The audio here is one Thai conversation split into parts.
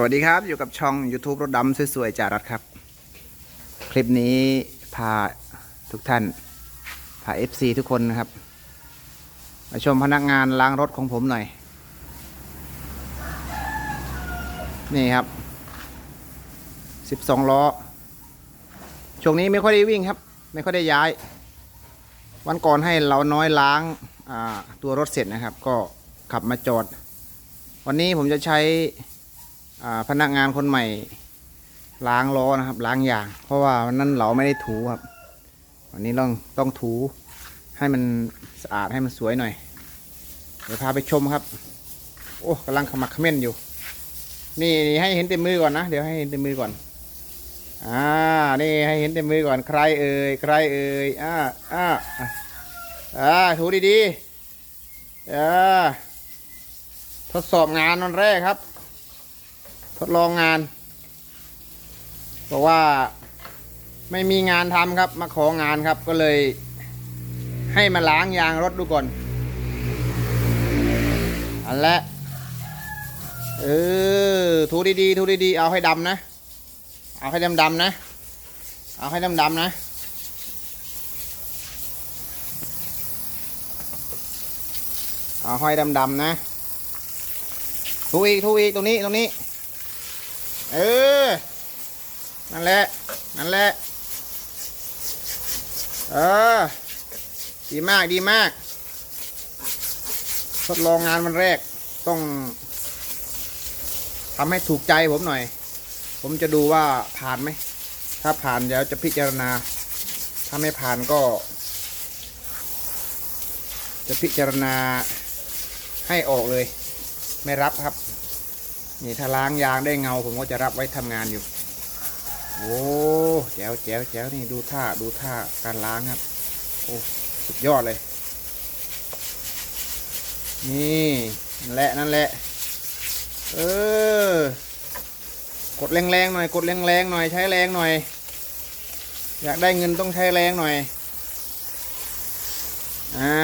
สวัสดีครับ อยู่กับช่อง YouTube รถดำสวยๆจารัดครับ คลิปนี้พาทุกท่าน พา FC ทุกคนนะครับ มาชมพนักงานล้างรถของผมหน่อย นี่ครับ 12 ล้อ ช่วงนี้ไม่ค่อยได้วิ่งครับ ไม่ค่อยได้ย้าย วันก่อนให้เราน้อยล้างตัวรถเสร็จนะครับ ก็ขับมาจอด วันนี้ผมจะใช้ พนักงานคนใหม่ล้างล้อนะครับ ล้างยาง เพราะว่าวันนั้นเราไม่ได้ถูครับ วันนี้ต้องต้องถูให้มันสะอาดให้มันสวยหน่อย เดี๋ยวพาไปชมครับ โอ้กำลังขมักเขม้นอยู่ นี่ให้เห็นเต็มมือก่อนนะ เดี๋ยวให้เห็นเต็มมือก่อน อ่า นี่ให้เห็นเต็มมือก่อน ใครเอ่ย ใครเอ่ย อ่า อ่า อะอ่าถูดีๆอ่าทดสอบงานวันแรกครับ ทดลองงาน บอกว่าไม่มีงานทำครับมาของานครับก็เลย ให้มาล้างยางรถดูก่อน อันละเออถูดีๆถูดีๆเอาให้ดำนะ เอาให้ดำดำๆนะ เอาให้ดำดำๆนะเอาห้ดำดำๆนะ ถูอีกถูอีกตรงนี้ตรงนี้ เออ นั่นแหละ นั่นแหละ เออ ดีมาก ดีมาก ทดลองงานวันแรก ต้องทำให้ถูกใจผมหน่อย ผมจะดูว่าผ่านไหม ถ้าผ่านเดี๋ยวจะพิจารณา ถ้าไม่ผ่านก็ จะพิจารณาให้ออกเลย ไม่รับครับ นี่ถ้าล้างยางได้เงาผมก็จะรับไว้ทำงานอยู่ โอ้แจ๋วแจ๋วแจ๋วนี่ดูท่าดูท่าการล้างครับ โอ้สุดยอดเลย นี่นั่นแหละนั่นแหละ เออ กดแรงๆหน่อย กดแรงๆหน่อยใช้แรงหน่อย อยากได้เงินต้องใช้แรงหน่อย อ่า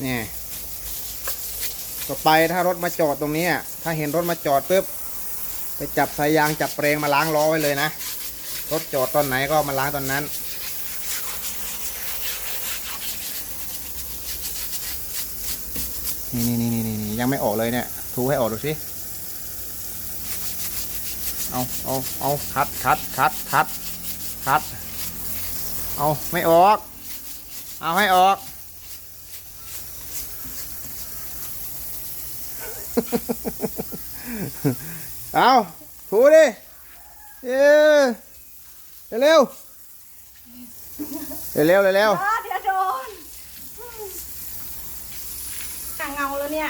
เนี่ย ต่อไปถ้ารถมาจอดตรงนี้อะ ถ้าเห็นรถมาจอดปุ๊บไปจับสายยางจับเปรงมาล้างล้อไว้เลยนะ รถจอดตอนไหนก็มาล้างตอนนั้น นี่นี่นี่นี่นี่ยังไม่ออกเลยเนี่ยถูให้ออกดูสิเอาเอาเอาคัดคัดคัดคัดคัด เอาไม่ออก เอาให้ออก เอาถูดิเย้เร็วเร็วเร็วเร็วเร็วเออเดี๋ยวโดนอะเงาแล้วเนี่ย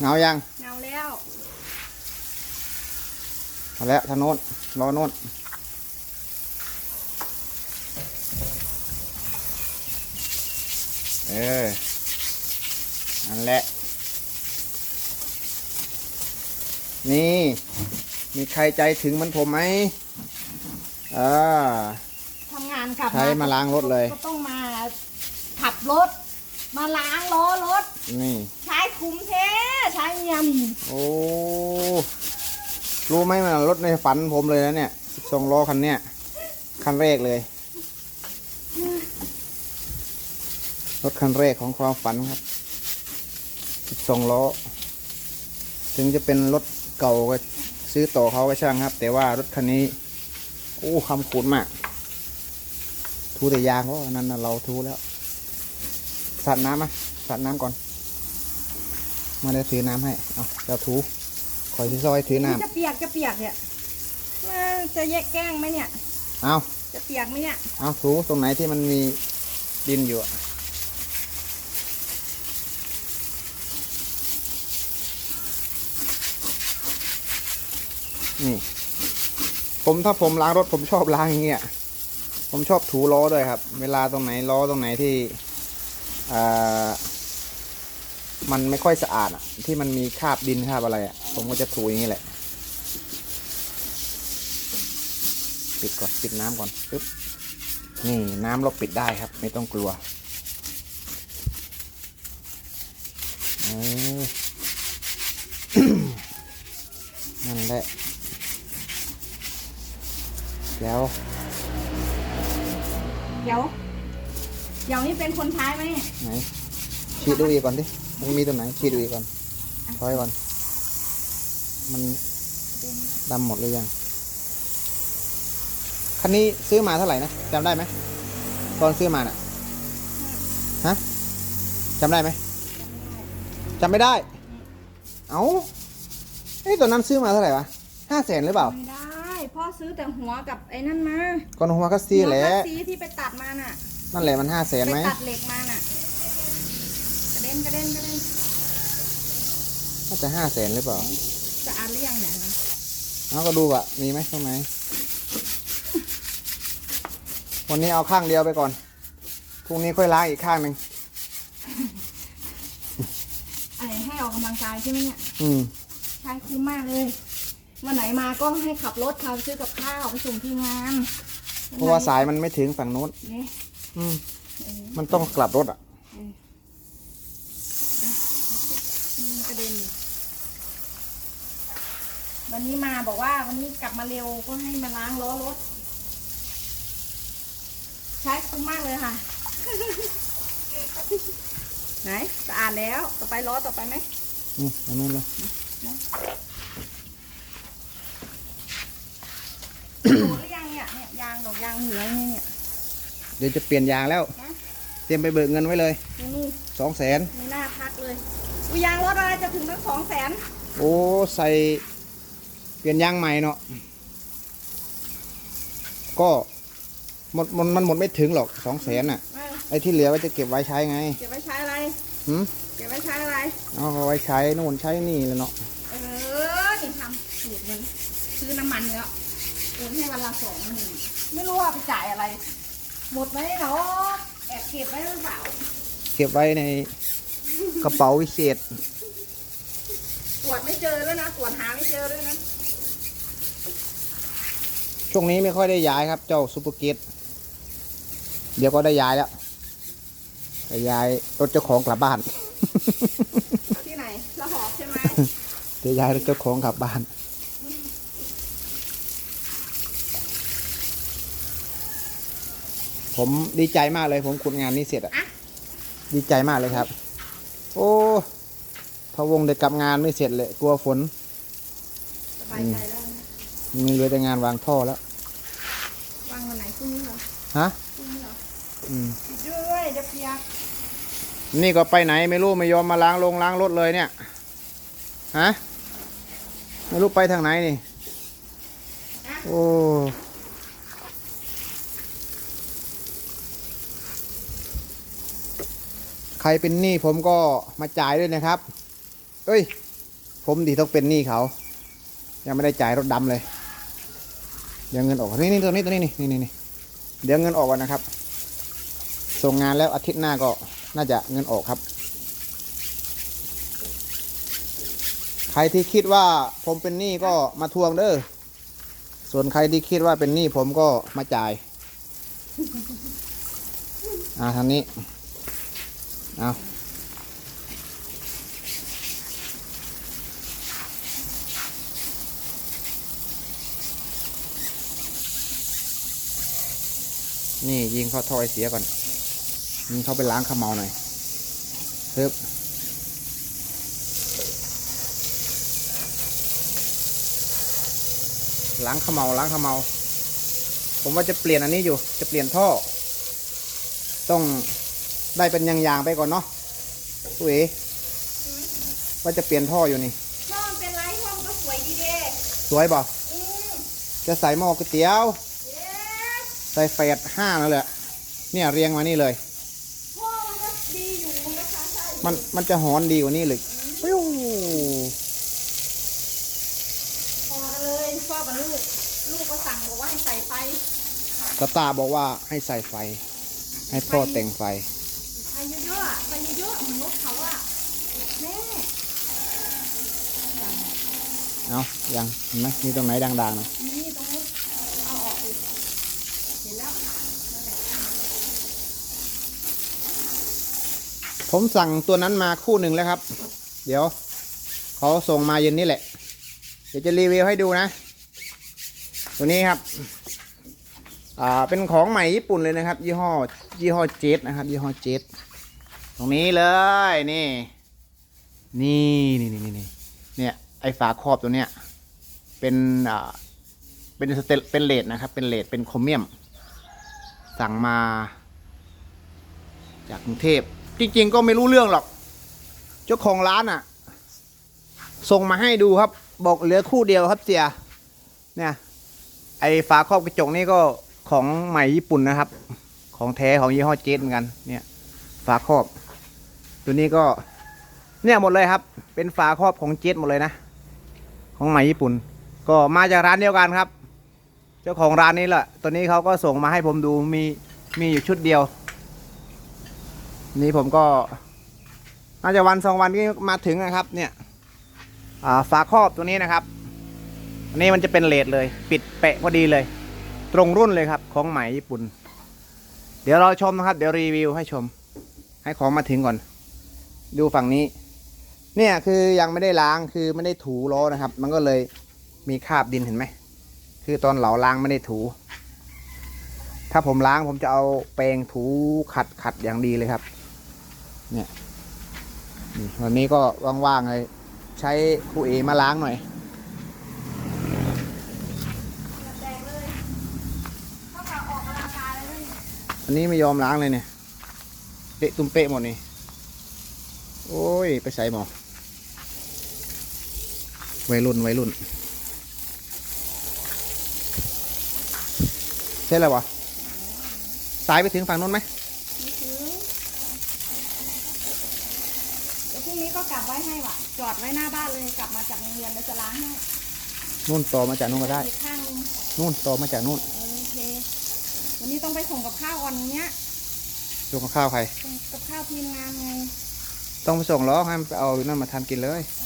เงายัง เงาแล้วเอาแล้วทางโน้นรอโน้นเออ นั่นแหละ นี่ มีใครใจถึงเหมันผมไหมอ่าทำงานกลับใช้มาล้างรถเลย ก็ต้องมาขับรถ มาล้างล้อรถ นี่ ใช้คุ้มแท้ใช้ยโอ้รู้ไหมมันรถในฝันผมเลยนะเนี่ยสองล้อคันเนี้ยคันแรกเลย รถคันแรกของความฝันครับ สองล้อ ถึงจะเป็นรถเก่าก็ซื้อต่อเขาก็ช่างครับ แต่ว่ารถคันนี้ โอ้คำขูดมาก ทูแต่ยางก็นั่นน่ะเราทูแล้วสัดน้ำมาสัดน้ำก่อน มาได้ถือน้ำให้ เอาเจ้าถูคอยที่ซอยถือำน้จะเปียกจะเปียกเนี่ยเออจะแยกแกล้งไหมเนี่ยำเอาจะเปียกไหมเนี่ย เอาถูตรงไหนที่มันมีดินอยู่อะ นี่ ผมถ้าผมล้างรถผมชอบล้างอย่างเงี้ยผมชอบถูล้อด้วยครับ เวลาตรงไหนล้อตรงไหนที่มันไม่ค่อยสะอาดอะที่มันมีคราบดินคราบอะไรอะผมก็จะถูอย่างนี้แหละ ปิดก่อนปิดน้ำก่อนปึ๊บนี่น้ำเราปิดได้ครับ ไม่ต้องกลัวเออ แล้วเดี๋ยวเดี๋ยวนี้เป็นคนใช้ไหมเนี่ยไหนฉีดดูอีกก่อนดิมันมีตรงไหนฉีดดูอีกก่อนถอยก่อน มันดำหมดเลยยัง คันนี้ซื้อมาเท่าไหร่นะจำได้ไหมตอนซื้อมาน่ะฮะจำได้ไหมจำไม่ได้ เอาเอ้ยตอนนั้นซื้อมาเท่าไหร่วะห้าแสนหรือเปล่า ไม่ได้พ่ อซื้อแต่หัวกับไอ้นั่นมาก่อนหัวคัสซีแหละหัวคัสซีที่ไปตัดมาน่ะ นั่นแหละมันห้าแสนไปไหมตัดเหล็กมาน่ะกระเด็นกระเด็นกระเด็นน่าจะห้าแสนหรือเปล่า จะอ่านหรือยังเนี่ยนะเอาก็ดูอะมีไหมตรงไหนวันนี้เอาข้างเดียวไปก่อน พรุ่งนี้ค่อยล้างอีกข้างหนึ่งอะไรให้ออกกำลังกายใช่ไหมเนี่ย อืม ใช้คุ้มมากเลย วันไหนมาก็ให้ขับรถพาไปซื้อกับข้าวไปส่งที่งานเพราะว่าสายมันไม่ถึงฝั่งนู้นนี่อืมเออมันต้องกลับรถอะมันกระเด็นวันนี้มาบอกว่าวันนี้กลับมาเร็วก็ให้มาล้างล้อรถ ใช้คุ้มมากเลยค่ะ ไหนสะอาดแล้ว ต่อไปล้อต่อไปไหมอืมอันนู้นเลย โดนหรือยัง เนี่ยเนี่ยยางดอกยางเหลืองเนี่ยเนี่ย เดี๋ยวจะเปลี่ยนยางแล้ว นะ เตรียมไปเบิกเงินไว้เลยนี่นี่สองแสนไม่น่าพักเลยอุยยางรถอะไรจะถึงตั้งสองแสนโอ้ใส่เปลี่ยนยางใหม่เนาะก็หมดมันมันหมดไม่ถึงหรอกสองแสนอะเออไอ้ที่เหลือไว้จะเก็บไว้ใช้ไงเก็บไว้ใช้อะไร หืมเก็บไว้ใช้อะไร เอาเอาไว้ใช้นู่นใช้นี่เลยเนาะเออนี่ทำสูตรเหมือนซื้อน้ำมันเนื้อ โอนให้วันละสองหมื่นไม่รู้ว่าไปจ่ายอะไร หมดไหมเนาะแอบเก็บไว้หรือเปล่าเก็บไว้ในกระเป๋าวิเศษ ตรวจไม่เจอด้วยนะตรวจหาไม่เจอด้วยนะช่วงนี้ไม่ค่อยได้ย้ายครับ เจ้าซูเปอร์เกตเดี๋ยวก็ได้ย้ายแล้วได้ย้ายรถเจ้าของกลับบ้านที่ไหนละหอบใช่ไหมเดี๋ยวย้ายรถเจ้าของกลับบ้าน ผมดีใจมากเลย ผมขุดงานนี้เสร็จอะอะดีใจมากเลยครับ โอ้พะวงเด็กกลับงานไม่เสร็จเลยกลัวฝนสบายใจแล้วนะมีเหลือแต่งานวางท่อแล้ว วางวันไหนพรุ่งนี้เหรอฮะ พรุ่งนี้เหรออืม ปิดด้วยเดี๋ยวเปียกนี่ก็ไปไหนไม่รู้ไม่ยอมมาล้างลงล้างรถเลยเนี่ยฮะไม่รู้ไปทางไหนนี่ โอ้ ครเป็นหนี้ผมก็มาจ่ายด้วยนะครับ เอ้ย ผมดีต้องเป็นหนี้เขา ยังไม่ได้จ่ายรถดำเลย เดี๋ยวเงินออก นี่นี่ตัวนี้ตัวนี้นี่นี่นี่เดี๋ยวเงินออกก่อนนะครับ ส่งงานแล้วอาทิตย์หน้าก็น่าจะเงินออกครับ ใครที่คิดว่าผมเป็นหนี้ก็มาทวงเด้อ ส่วนใครที่คิดว่าเป็นหนี้ผมก็มาจ่าย อ่าทางนี้ เอานี่ยิงเข้าท่อไอเสียก่อน ยิงเข้าไปล้างขมเมาหน่อยเพิ่มล้างขมเมาล้างขมเมาผมว่าจะเปลี่ยนอันนี้อยู่ จะเปลี่ยนท่อ ต้อง ได้เป็นยางๆไปก่อนเนาะตุ้ยว่าจะเปลี่ยนท่ออยู่นี่ถ้ามันเป็นไรพ่อมันก็สวยดีเด้สวยบ่อืมจะใส่หม้อก๋วยเตี๋ยวเย้ใส่เฟดห้านั่นแหละ เนี่ยเรียงมานี่เลยพ่อมันก็ดีอยู่นะคะใช่มันมันจะหอนดีกว่านี้เลยปิ้วพอกันเลยพ่อกับลูก ลูกก็สั่งบอกว่าให้ใส่ไฟตาตาบอกว่าให้ใส่ไฟ ให้พ่อแต่งไฟ ไฟเยอะๆอะไฟเยอะๆเหมือนรถเขาอะแม่ เอายังเห็นไหมมีตรงไหนดังๆนะนี่ตรงนู้นเอาออกอีกเห็นแล้วผมสั่งตัวนั้นมาคู่หนึ่งแล้วครับ เดี๋ยวเขาส่งมาเย็นนี้แหละ เดี๋ยวจะรีวิวให้ดูนะ ตัวนี้ครับ อ่า เป็นของใหม่ญี่ปุ่นเลยนะครับ ยี่ห้อ ยี่ห้อเจ็ตนะครับ ยี่ห้อเจ็ตตรงนี้เลย นี่ นี่นี่นี่นี่น ไอฝาครอบตัวเนี้ยเป็นอ่าเป็นสเตลเป็นเลดนะครับ เป็นเลดเป็นโครเมียม สั่งมา จากกรุงเทพจริงๆก็ไม่รู้เรื่องหรอก เจ้าของร้านอะ ส่งมาให้ดูครับ บอกเหลือคู่เดียวครับเสีย เนี่ย ไอฝาครอบกระจกนี่ก็ของใหม่ญี่ปุ่นนะครับ ของแท้ของยี่ห้อเจตเหมือนกัน เนี่ย ฝาครอบ ตัวนี้ก็ เนี่ยหมดเลยครับ เป็นฝาครอบของเจตหมดเลยนะ ของใหม่ญี่ปุ่น ก็มาจากร้านเดียวกันครับ เจ้าของร้านนี้แหละตัวนี้เขาก็ส่งมาให้ผมดูมีมีอยู่ชุดเดียว นี่ผมก็น่าจะวันสองวันก็มาถึงนะครับ เนี่ยอ่าฝาครอบตัวนี้นะครับอันนี้มันจะเป็นเลดเลย ปิดเปะพอดีเลย ตรงรุ่นเลยครับ ของใหม่ญี่ปุ่น เดี๋ยวเราชมนะครับ เดี๋ยวรีวิวให้ชม ให้ของมาถึงก่อน ดูฝั่งนี้ เนี่ยคือยังไม่ได้ล้างคือไม่ได้ถูล้อนะครับ มันก็เลยมีคราบดินเห็นไหมคือตอนเหลาล้างไม่ได้ถู ถ้าผมล้างผมจะเอาแปรงถูขัดขัดอย่างดีเลยครับ เนี่ยวันนี้ก็ว่างๆเลยใช้ครูเอมาล้างหน่อยแดงเลยเข้ากับออกกำลังกายเลยอันนี้ไม่ยอมล้างเลยเนี่ยเปะตุ้มเปะหมดนี่ โอ้ย ไปใส่หมอ วัยรุ่นวัยรุ่นใช่แล้ววะสายไปถึงฝั่งนู้นไหมนี่ถึงเดี๋ยวพรุ่งนี้ก็กลับไว้ให้ว่ะ จอดไว้หน้าบ้านเลยกลับมาจากโรงเรียนแล้วจะล้างให้นู่นต่อมาจากนู่นก็ได้อีกข้างนึงนู่นต่อมาจากนู่นโอเควันนี้ต้องไปส่งกับข้าววันเนี้ยส่งกับข้าวใครส่งกับข้าวทีมงานไงต้องไปส่งล้อให้มันไปเอานั่นมาทำกินเลย เอ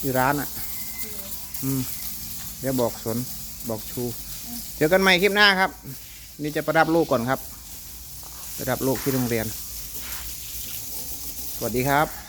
ที่ร้านอะ อืม เดี๋ยวบอกสนบอกชู เจอกันใหม่คลิปหน้าครับ นี่จะประดับลูกก่อนครับ ประดับลูกที่โรงเรียน สวัสดีครับ